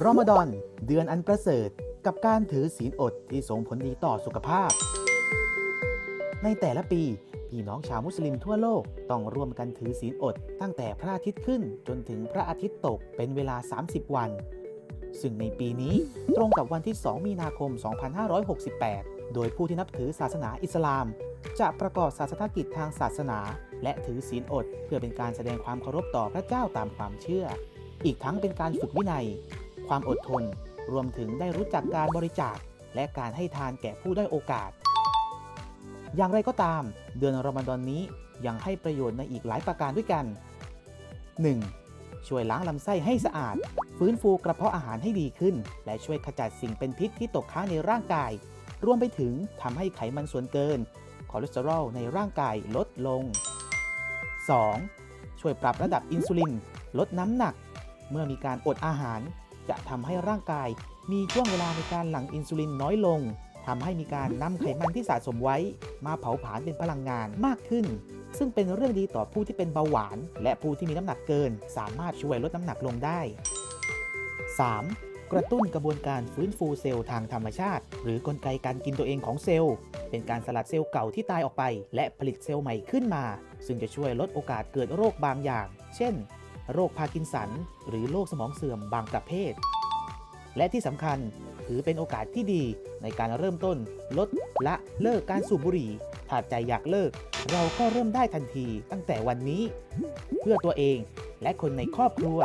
รอมฎอน เดือนอันประเสริฐ กับการถือศีลอดที่ส่งผลดีต่อสุขภาพ ในแต่ละปี พี่น้องชาวมุสลิมทั่วโลกต้องร่วมกันถือศีลอด ตั้งแต่พระอาทิตย์ขึ้นจนถึงพระอาทิตย์ตกเป็นเวลา 30 วัน ซึ่งในปีนี้ตรงกับวันที่ 2 มีนาคม 2568 โดยผู้ที่นับถือศาสนาอิสลาม จะประกอบศาสนกิจทางศาสนา และถือศีลอด เพื่อเป็นการแสดงความเคารพต่อพระเจ้าตามความเชื่อ อีกทั้งเป็นการฝึกวินัย ความอดทน รวมถึงได้รู้จักการบริจาค และการให้ทานแก่ผู้ได้โอกาส อย่างไรก็ตาม เดือนรอมฎอนนี้ยังให้ประโยชน์ในอีกหลายประการด้วยกัน 1. ช่วยล้างลำไส้ให้สะอาด ฟื้นฟูกระเพาะอาหารให้ดีขึ้น และช่วยขจัดสิ่งเป็นพิษที่ตกค้างในร่างกาย รวมไปถึงทำให้ไขมันส่วนเกิน คอเลสเตอรอลในร่างกายลดลง 2. ช่วยปรับระดับอินซูลิน ลดน้ำหนัก เมื่อมีการอดอาหาร จะทำให้ร่างกาย มีช่วงเวลาในการหลั่งอินซูลินน้อยลงทำให้มีการนำไขมันที่สะสมไว้ มาเผาผลาญเป็นพลังงานมากขึ้น ซึ่งเป็นเรื่องดีต่อผู้ที่เป็นเบาหวาน และผู้ที่มีน้ำหนักเกิน สามารถช่วยลดน้ำหนักลงได้ 3. กระตุ้นกระบวนการฟื้นฟูเซลล์ทางธรรมชาติ หรือกลไกการกินตัวเองของเซลล์ เป็นการสลัดเซลล์เก่าที่ตายออกไป และผลิตเซลล์ใหม่ขึ้นมา ซึ่งจะช่วยลดโอกาสเกิดโรคบางอย่าง เช่น โรคพาร์กินสัน หรือโรคสมองเสื่อมบางประเภท และที่สำคัญถือเป็นโอกาสที่ดีในการเริ่มต้น ลดละเลิกการสูบบุหรี่ ถ้าใจอยากเลิก เราก็เริ่มได้ทันทีตั้งแต่วันนี้ เพื่อตัวเองและคนในครอบครัว